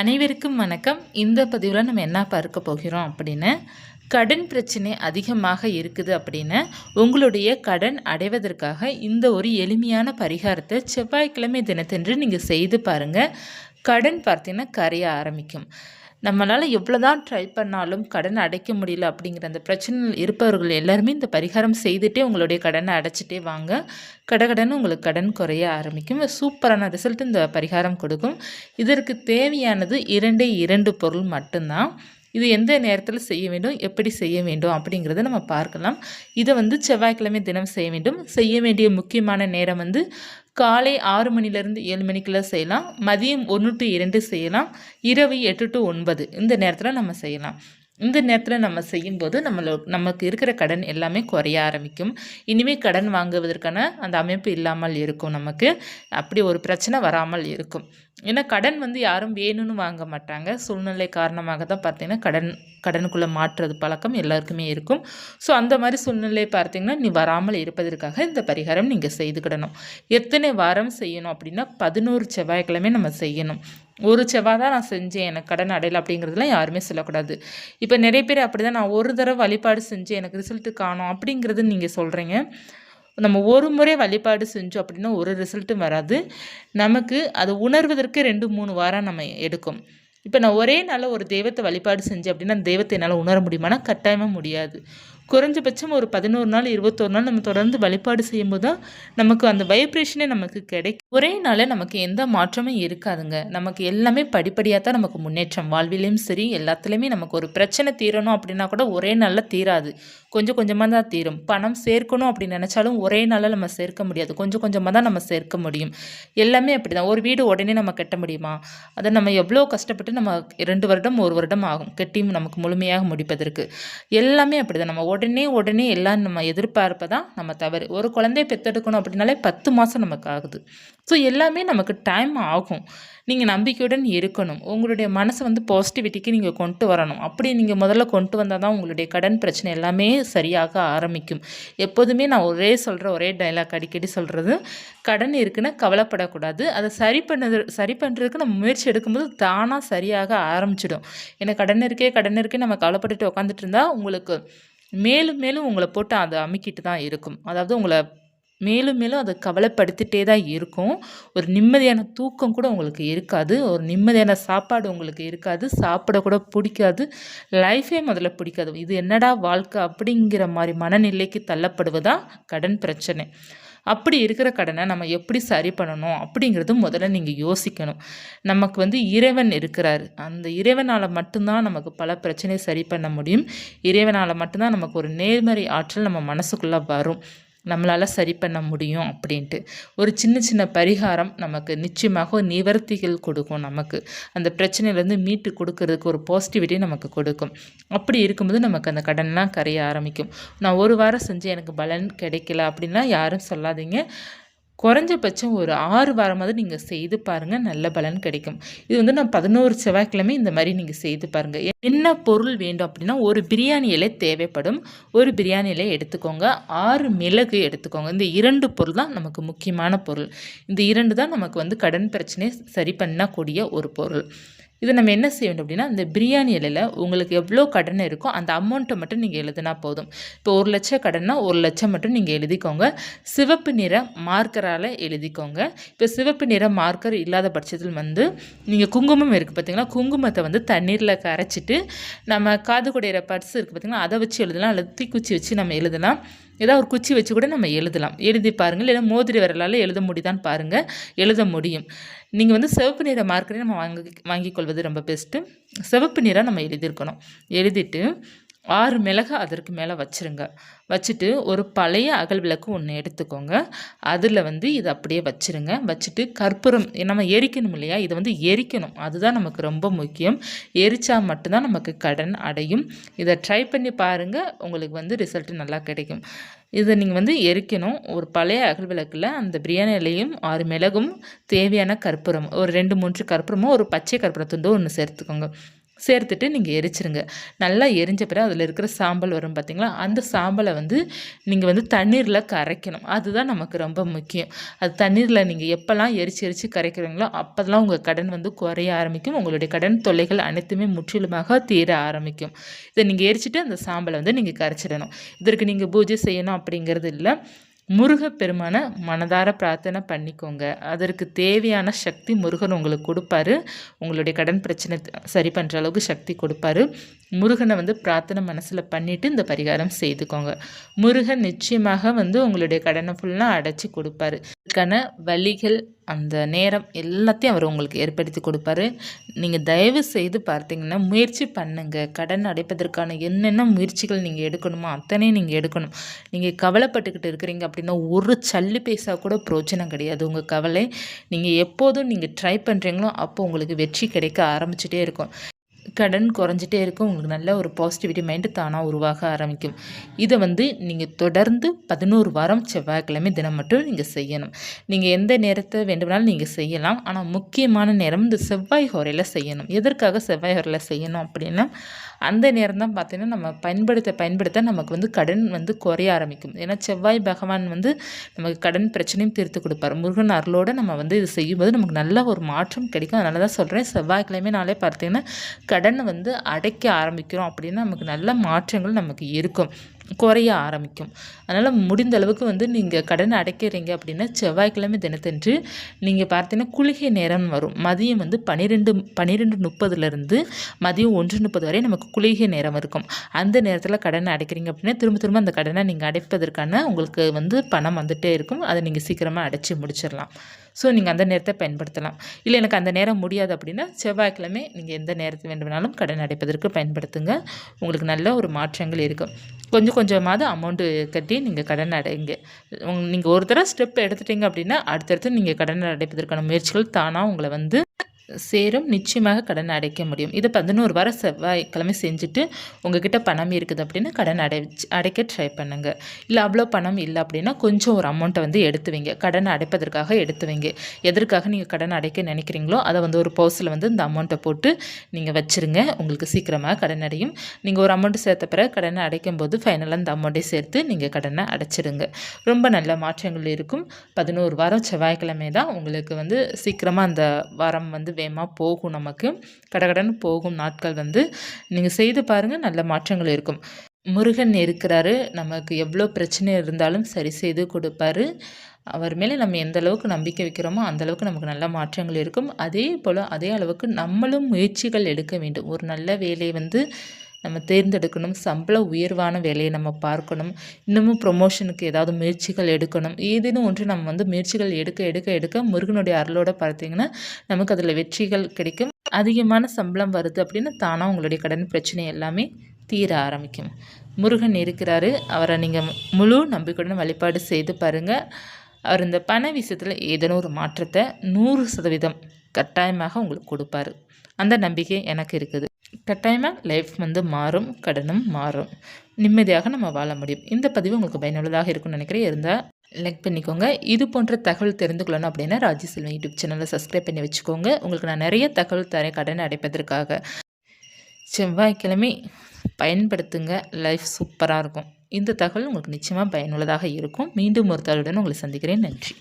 அனைவருக்கும் வணக்கம். இந்த பதிவில் நம்ம என்ன பார்க்க போகிறோம் அப்படின்னு? கடன் பிரச்சனை அதிகமாக இருக்குது அப்படின்னு உங்களுடைய கடன் அடைவதற்காக இந்த ஒரு எளிமையான பரிகாரத்தை செவ்வாய்க்கிழமை தினத்தன்று நீங்கள் செய்து பாருங்கள் கடன் பார்த்தீங்கன்னா கரைய ஆரம்பிக்கும். நம்மளால் எவ்வளோ தான் ட்ரை பண்ணாலும் கடன் அடைக்க முடியல அப்படிங்கிற அந்த பிரச்சனையில் இருப்பவர்கள் எல்லாருமே இந்த பரிகாரம் செய்துட்டே உங்களுடைய கடனை அடைச்சிட்டே வாங்க. கடகடன் உங்களுக்கு கடன் குறைய ஆரம்பிக்கும். சூப்பரான ரிசல்ட் இந்த பரிகாரம் கொடுக்கும். இதற்கு தேவையானது இரண்டே இரண்டு பொருள் மட்டும்தான். இது எந்த நேரத்தில் செய்ய வேண்டும் எப்படி செய்ய வேண்டும் அப்படிங்கிறத நம்ம பார்க்கலாம். இதை வந்து செவ்வாய்க்கிழமை தினம் செய்ய வேண்டும். செய்ய வேண்டிய முக்கியமான நேரம் வந்து காலை ஆறு மணிலேருந்து ஏழு மணிக்குள்ளே செய்யலாம். மதியம் ஒன்று டு இரண்டு செய்யலாம். இரவு எட்டு டு ஒன்பது. இந்த நேரத்தில் நம்ம செய்யலாம். இந்த நேரத்தில் நம்ம செய்யும்போது நம்மளோ நமக்கு இருக்கிற கடன் எல்லாமே குறைய ஆரம்பிக்கும். இனிமேல் கடன் வாங்குவதற்கான அந்த அமைப்பு இல்லாமல் இருக்கும் நமக்கு. அப்படி ஒரு பிரச்சனை வராமல் இருக்கும். ஏன்னா கடன் வந்து யாரும் வேணும்னு வாங்க மாட்டாங்க. சூழ்நிலை காரணமாக தான் பார்த்தீங்கன்னா கடன் கடனுக்குள்ளே மாற்றுறது பழக்கம் எல்லாருக்குமே இருக்கும். ஸோ அந்த மாதிரி சூழ்நிலை பார்த்தீங்கன்னா நீ வராமல் இருப்பதற்காக இந்த பரிகாரம் நீங்கள் செய்துக்கிடணும். எத்தனை வாரம் செய்யணும் அப்படின்னா பதினோரு செவ்வாய்க்கிழமை நம்ம செய்யணும். ஒரு செவ்வாய் தான் நான் செஞ்சேன் எனக்கு கடன் அடையலை அப்படிங்கிறதுலாம் யாருமே சொல்லக்கூடாது. இப்போ நிறைய பேர் அப்படி தான் நான் ஒரு தடவை வழிபாடு செஞ்சு எனக்கு ரிசல்ட்டு காணும் அப்படிங்கிறது நீங்கள் சொல்கிறீங்க நம்ம ஒரு முறை வழிபாடு செஞ்சோம் அப்படின்னா ஒரு ரிசல்ட்டும் வராது. நமக்கு அது உணர்வதற்கு ரெண்டு மூணு வாரம் நம்ம எடுக்கும். இப்போ நான் ஒரே நாளில் ஒரு தெய்வத்தை வழிபாடு செஞ்சேன் அப்படின்னா அந்த தெய்வத்தை என்னால் உணர முடியுமானா கட்டாயமாக முடியாது. குறைஞ்சபட்சம் ஒரு பதினோரு நாள் இருபத்தோரு நாள் நம்ம தொடர்ந்து வழிபாடு செய்யும்போது தான் நமக்கு அந்த வைப்ரேஷனே நமக்கு கிடைக்கும். ஒரே நாளில் நமக்கு எந்த மாற்றமும் இருக்காதுங்க. நமக்கு எல்லாமே படிப்படியாக தான் நமக்கு முன்னேற்றம். வாழ்விலையும் சரி எல்லாத்துலேயுமே நமக்கு ஒரு பிரச்சனை தீரணும் அப்படின்னா கூட ஒரே நாளில் தீராது. கொஞ்சம் கொஞ்சமாக தான் தீரும். பணம் சேர்க்கணும் அப்படின்னு நினச்சாலும் ஒரே நாளில் நம்ம சேர்க்க முடியாது. கொஞ்சம் கொஞ்சமாக தான் நம்ம சேர்க்க முடியும். எல்லாமே அப்படி தான் ஒரு வீடு உடனே நம்ம கட்ட முடியுமா? அதை நம்ம எவ்வளோ கஷ்டப்பட்டு நம்ம ரெண்டு வருடம் ஒரு வருடம் ஆகும். கட்டியும் நமக்கு முழுமையாக முடிப்பதற்கு. எல்லாமே அப்படி தான் நம்ம உடனே உடனே எல்லாம் நம்ம எதிர்பார்ப்பை தான் நம்ம தவறு. ஒரு குழந்தைய பெற்றெடுக்கணும் அப்படின்னாலே பத்து மாதம் நமக்கு ஆகுது. ஸோ எல்லாமே நமக்கு டைம் ஆகும். நீங்கள் நம்பிக்கையுடன் இருக்கணும். உங்களுடைய மனசை வந்து பாசிட்டிவிட்டிக்கு நீங்கள் கொண்டு வரணும். அப்படி நீங்கள் முதல்ல கொண்டு வந்தால் தான் உங்களுடைய கடன் பிரச்சனை எல்லாமே சரியாக ஆரம்பிக்கும். எப்போதுமே நான் ஒரே சொல்கிற ஒரே டைலாக் அடிக்கடி சொல்கிறது கடன் இருக்குன்னு கவலைப்படக்கூடாது. அதை சரி பண்ணது சரி பண்ணுறதுக்கு நம்ம முயற்சி எடுக்கும்போது தானாக சரியாக ஆரம்பிச்சிடும். ஏன்னா கடன் இருக்கே கடன் இருக்கே நம்ம கவலைப்பட்டுட்டு உட்காந்துட்டு இருந்தால் உங்களுக்கு மேலும் மேலும் உங்களை போட்டு அதை அமைக்கிட்டு தான் இருக்கும். அதாவது உங்களை மேலும் மேலும் அதை கவலைப்படுத்திட்டே தான் இருக்கும். ஒரு நிம்மதியான தூக்கம் கூட உங்களுக்கு இருக்காது. ஒரு நிம்மதியான சாப்பாடு உங்களுக்கு இருக்காது. சாப்பிட கூட பிடிக்காது. லைஃபே முதல்ல பிடிக்காது. இது என்னடா வாழ்க்கை அப்படிங்கிற மாதிரி மனநிலைக்கு தள்ளப்படுவதா? கடன் பிரச்சனை. அப்படி இருக்கிற கடனை நம்ம எப்படி சரி பண்ணணும் அப்படிங்கிறது முதல்ல நீங்கள் யோசிக்கணும். நமக்கு வந்து இறைவன் இருக்கிறார். அந்த இறைவனால் மட்டும்தான் நமக்கு பல பிரச்சனையை சரி பண்ண முடியும். இறைவனால் மட்டும்தான் நமக்கு ஒரு நேர்மறை ஆற்றல் நம்ம மனசுக்குள்ளே வரும். நம்மளால் சரி பண்ண முடியும் அப்படின்ட்டு. ஒரு சின்ன சின்ன பரிகாரம் நமக்கு நிச்சயமாக நிவர்த்திகள் கொடுக்கும் நமக்கு. அந்த பிரச்சனையிலேருந்து மீட்டு கொடுக்கறதுக்கு ஒரு பாசிட்டிவிட்டி நமக்கு கொடுக்கும். அப்படி இருக்கும்போது நமக்கு அந்த கடன்லாம் கரைய ஆரம்பிக்கும். நான் ஒரு வாரம் செஞ்சு எனக்கு பலன் கிடைக்கல அப்படின்லாம் யாரும் சொல்லாதீங்க. குறைஞ்சபட்சம் ஒரு ஆறு வாரமாவது நீங்கள் செய்து பாருங்கள் நல்ல பலன் கிடைக்கும். இது வந்து நான் பதினோரு செவ்வாய்க்கிழமை இந்த மாதிரி நீங்கள் செய்து பாருங்கள் என்ன பொருள் வேண்டும் அப்படின்னா ஒரு பிரியாணி இலை தேவைப்படும். ஒரு பிரியாணி இலை எடுத்துக்கோங்க. ஆறு மிளகு எடுத்துக்கோங்க. இந்த இரண்டு பொருள் தான் நமக்கு முக்கியமான பொருள். இந்த இரண்டு தான் நமக்கு வந்து கடன் பிரச்சனையை சரி பண்ணக்கூடிய ஒரு பொருள். இதை நம்ம என்ன செய்ய வேண்டும் அப்படின்னா இந்த பிரியாணி இலையில் உங்களுக்கு எவ்வளோ கடன் இருக்கோ அந்த அமௌண்ட்டை மட்டும் நீங்கள் எழுதினா போதும். இப்போ ஒரு லட்சம் கடன்னா ஒரு லட்சம் மட்டும் நீங்கள் எழுதிக்கோங்க. சிவப்பு நிற மார்க்கரால் எழுதிக்கோங்க. இப்போ சிவப்பு நிற மார்க்கர் இல்லாத பட்சத்தில் வந்து நீங்கள் குங்குமம் இருக்குது பார்த்தீங்களா குங்குமத்தை வந்து தண்ணீரில் கரைச்சிட்டு நம்ம காது குடையிற பர்ஸ் இருக்குது பார்த்தீங்களா அதை வச்சு எழுதலாம். அல்லது தீக்குச்சி வச்சு நம்ம எழுதலாம். ஏதாவது ஒரு குச்சி வச்சு கூட நம்ம எழுதலாம். எழுதி பாருங்கள். இல்லைன்னா மோதிரி விரலால் எழுத முடியுதான்னு பாருங்கள். எழுத முடியும். நீங்கள் வந்து சிவப்பு நிற மார்க்கரை நம்ம வாங்கி வாங்கிக் கொள்வது ரொம்ப பெஸ்ட்டு சிவப்பு நிறம் நம்ம எழுதியிருக்கணும். எழுதிட்டு ஆறு மிளகு அதற்கு மேலே வச்சுருங்க. வச்சுட்டு ஒரு பழைய அகல் விளக்கு ஒன்று எடுத்துக்கோங்க. அதில் வந்து இதை அப்படியே வச்சுருங்க. வச்சுட்டு கற்பூரம் நம்ம எரிக்கணும் இல்லையா? இதை வந்து எரிக்கணும். அதுதான் நமக்கு ரொம்ப முக்கியம். எரிச்சா மட்டும்தான் நமக்கு கடன் அடையும். இதை ட்ரை பண்ணி பாருங்கள் உங்களுக்கு வந்து ரிசல்ட்டு நல்லா கிடைக்கும். இதை நீங்கள் வந்து எரிக்கணும். ஒரு பழைய அகல் விளக்கில் அந்த பிரியாணி இலையும் ஆறு மிளகும் தேவையான கற்பூரம் ஒரு ரெண்டு மூன்று கற்பூரமும் ஒரு பச்சை கற்பூரத்துண்டு ஒன்று சேர்த்துக்கோங்க. சேர்த்துட்டு நீங்கள் எரிச்சிருங்க. நல்லா எரிஞ்ச பிறகு அதில் இருக்கிற சாம்பல் வரும் பார்த்தீங்களா அந்த சாம்பலை வந்து நீங்கள் வந்து தண்ணீரில் கரைக்கணும். அதுதான் நமக்கு ரொம்ப முக்கியம். அது தண்ணீரில் நீங்கள் எப்போல்லாம் எரிச்சு எரிச்சு கரைக்கிறீங்களோ அப்போதெல்லாம் உங்கள் கடன் வந்து குறைய ஆரம்பிக்கும். உங்களுடைய கடன் தொல்லைகள் அனைத்துமே முற்றிலுமாக தீர ஆரம்பிக்கும். இதை நீங்கள் எரிச்சிட்டு அந்த சாம்பலை வந்து நீங்கள் கரைச்சிடணும். இதற்கு நீங்கள் பூஜை செய்யணும் அப்படிங்கிறது இல்லை. முருகப்பெருமானை மனதார பிரார்த்தனை பண்ணிக்கோங்க. அதற்கு தேவையான சக்தி முருகன் உங்களுக்கு கொடுப்பாரு. உங்களுடைய கடன் பிரச்சனை சரி பண்ணுற அளவுக்கு சக்தி கொடுப்பாரு. முருகனை வந்து பிரார்த்தனை மனசில் பண்ணிவிட்டு இந்த பரிகாரம் செய்துக்கோங்க. முருகன் நிச்சயமாக வந்து உங்களுடைய கடனை ஃபுல்லாக அடைச்சி கொடுப்பாரு. இதுக்கான வழிகள் அந்த நேரம் எல்லாத்தையும் அவர் உங்களுக்கு ஏற்படுத்தி கொடுப்பாரு. நீங்கள் தயவு செய்து பார்த்தீங்கன்னா முயற்சி பண்ணுங்கள் கடன் அடைப்பதற்கான என்னென்ன முயற்சிகள் நீங்கள் எடுக்கணுமோ அத்தனையும் நீங்கள் எடுக்கணும். நீங்கள் கவலைப்பட்டுக்கிட்டு இருக்கிறீங்க அப்படின்னா ஒரு சல்லி பைசா கூட பிரோஜனம் கிடையாது. உங்கள் கவலை நீங்கள் எப்போதும் நீங்கள் ட்ரை பண்ணுறீங்களோ அப்போ உங்களுக்கு வெற்றி கிடைக்க ஆரம்பிச்சிட்டே இருக்கும். கடன் குறைஞ்சிட்டே இருக்கும். உங்களுக்கு நல்ல ஒரு பாசிட்டிவிட்டி மைண்டு தானாக உருவாக ஆரம்பிக்கும். இதை வந்து நீங்கள் தொடர்ந்து பதினோரு வாரம் செவ்வாய்க்கிழமை தினம் மட்டும் நீங்கள் செய்யணும். நீங்கள் எந்த நேரத்தை வேண்டுமானாலும் நீங்கள் செய்யலாம். ஆனால் முக்கியமான நேரம் இந்த செவ்வாய் ஹோரையில் செய்யணும். எதற்காக செவ்வாய் ஹோரையில் செய்யணும் அப்படின்னா அந்த நேரம் தான் பார்த்திங்கன்னா நம்ம பயன்படுத்த பயன்படுத்த நமக்கு வந்து கடன் வந்து குறைய ஆரம்பிக்கும். ஏன்னா செவ்வாய் பகவான் வந்து நமக்கு கடன் பிரச்சனையும் தீர்த்து கொடுப்பார். முருகன் அருளோடு நம்ம வந்து இது செய்யும்போது நமக்கு நல்ல ஒரு மாற்றம் கிடைக்கும். அதனால தான் சொல்கிறேன் செவ்வாய்க்கிழமை நாளே பார்த்திங்கன்னா கடன் வந்து அடைக்க ஆரம்பிக்கிறோம் அப்படின்னா நமக்கு நல்ல மாற்றங்கள் நமக்கு இருக்கும். குறைய ஆரம்பிக்கும். அதனால் முடிந்த அளவுக்கு வந்து நீங்கள் கடனை அடைக்கிறீங்க அப்படின்னா செவ்வாய்க்கிழமை தினத்தன்று நீங்கள் பார்த்தீங்கன்னா குளிகை நேரம் வரும். மதியம் வந்து பன்னிரெண்டு பன்னிரெண்டு முப்பதுலேருந்து மதியம் ஒன்று முப்பது வரை நமக்கு குளிகை நேரம் இருக்கும். அந்த நேரத்தில் கடனை அடைக்கிறீங்க அப்படின்னா திரும்ப திரும்ப அந்த கடனை நீங்கள் அடைப்பதற்கான உங்களுக்கு வந்து பணம் வந்துகிட்டே இருக்கும். அதை நீங்கள் சீக்கிரமாக அடைச்சி முடிச்சிடலாம். ஸோ நீங்கள் அந்த நேரத்தை பயன்படுத்தலாம். இல்லை எனக்கு அந்த நேரம் முடியாது அப்படின்னா செவ்வாய்க்கிழமை நீங்கள் எந்த நேரத்துக்கு வேண்டுமானாலும் கடன் அடைப்பதற்கு பயன்படுத்துங்க. உங்களுக்கு நல்ல ஒரு மாற்றங்கள் இருக்கும். கொஞ்சம் கொஞ்சமாவது அமௌண்ட்டு கட்டி நீங்கள் கடன் அடைங்க. நீங்கள் ஒரு தடவை ஸ்டெப் எடுத்துட்டீங்க அப்படின்னா அடுத்தடுத்து நீங்கள் கடன் அடைப்பதற்கான முயற்சிகள் தானாக உங்களை வந்து சேரும். நிச்சயமாக கடன் அடைக்க முடியும். இதை பதினோரு வாரம் செவ்வாய்க்கிழமை செஞ்சுட்டு உங்ககிட்ட பணம் இருக்குது அப்படின்னா கடன் அடைச்சு அடைக்க ட்ரை பண்ணுங்கள் இல்லை அவ்வளோ பணம் இல்லை அப்படின்னா கொஞ்சம் ஒரு அமௌண்ட்டை வந்து எடுத்து வைங்க கடன் அடைப்பதற்காக எடுத்து வைங்க எதற்காக நீங்கள் கடன் அடைக்க நினைக்கிறீங்களோ அதை வந்து ஒரு பர்ஸில் வந்து இந்த அமௌண்ட்டை போட்டு நீங்கள் வச்சுருங்க. உங்களுக்கு சீக்கிரமாக கடன் அடையும். நீங்கள் ஒரு அமௌண்ட்டு சேர்த்த பிறகு கடனை அடைக்கும் போது ஃபைனலாக இந்த அமௌண்ட்டை சேர்த்து நீங்கள் கடனை அடைச்சிடுங்க. ரொம்ப நல்ல மாற்றங்கள் இருக்கும். பதினோரு வாரம் செவ்வாய்க்கிழமை தான் உங்களுக்கு வந்து சீக்கிரமாக அந்த வாரம் வந்து வேகமாக போகும் நமக்கு. கடகடன்னு போகும் நாட்கள் வந்து நீங்கள் செய்து பாருங்கள் நல்ல மாற்றங்கள் இருக்கும். முருகன் இருக்கிறாரு. நமக்கு எவ்வளோ பிரச்சனை இருந்தாலும் சரி செய்து கொடுப்பாரு. அவர் மேலே நம்ம எந்த அளவுக்கு நம்பிக்கை வைக்கிறோமோ அந்த அளவுக்கு நமக்கு நல்ல மாற்றங்கள் இருக்கும். அதே போல் அதே அளவுக்கு நம்மளும் முயற்சிகள் எடுக்க வேண்டும். ஒரு நல்ல வேலையை வந்து நம்ம தேர்ந்தெடுக்கணும். சம்பள உயர்வான வேலையை நம்ம பார்க்கணும். இன்னமும் ப்ரொமோஷனுக்கு ஏதாவது முயற்சிகள் எடுக்கணும். ஏதேனும் ஒன்று நம்ம வந்து முயற்சிகள் எடுக்க எடுக்க எடுக்க முருகனுடைய அருளோட பார்த்தீங்கன்னா நமக்கு அதில் வெற்றிகள் கிடைக்கும். அதிகமான சம்பளம் வருது அப்படின்னு தானாக உங்களுடைய கடன் பிரச்சனை எல்லாமே தீர ஆரம்பிக்கும். முருகன் இருக்கிறாரு. அவரை நீங்கள் முழு நம்பிக்கையுடன் வழிபாடு செய்து பாருங்கள் அவர் இந்த பண விஷயத்தில் ஏதேனும் ஒரு மாற்றத்தை நூறு சதவீதம் கட்டாயமாக உங்களுக்கு கொடுப்பாரு. அந்த நம்பிக்கை எனக்கு இருக்குது. கட்டாயமாக லைஃப் வந்து மாறும் கடனும் மாறும். நிம்மதியாக நம்ம வாழ முடியும். இந்த பதிவு உங்களுக்கு பயனுள்ளதாக இருக்கும்னு நினைக்கிறேன். இருந்தால் லைக் பண்ணிக்கோங்க. இது போன்ற தகவல் தெரிந்து கொள்ளணும் அப்படின்னா ராஜ்யசெல்வன் யூடியூப் சேனலை சப்ஸ்கிரைப் பண்ணி வச்சுக்கோங்க. உங்களுக்கு நான் நிறைய தகவல் தரேன் கடன் அடைப்பதற்காக. செவ்வாய்க்கிழமை பயன்படுத்துங்க. லைஃப் சூப்பராக இருக்கும். இந்த தகவல் உங்களுக்கு நிச்சயமாக பயனுள்ளதாக இருக்கும். மீண்டும் ஒரு தகவலுடன் உங்களை சந்திக்கிறேன். நன்றி.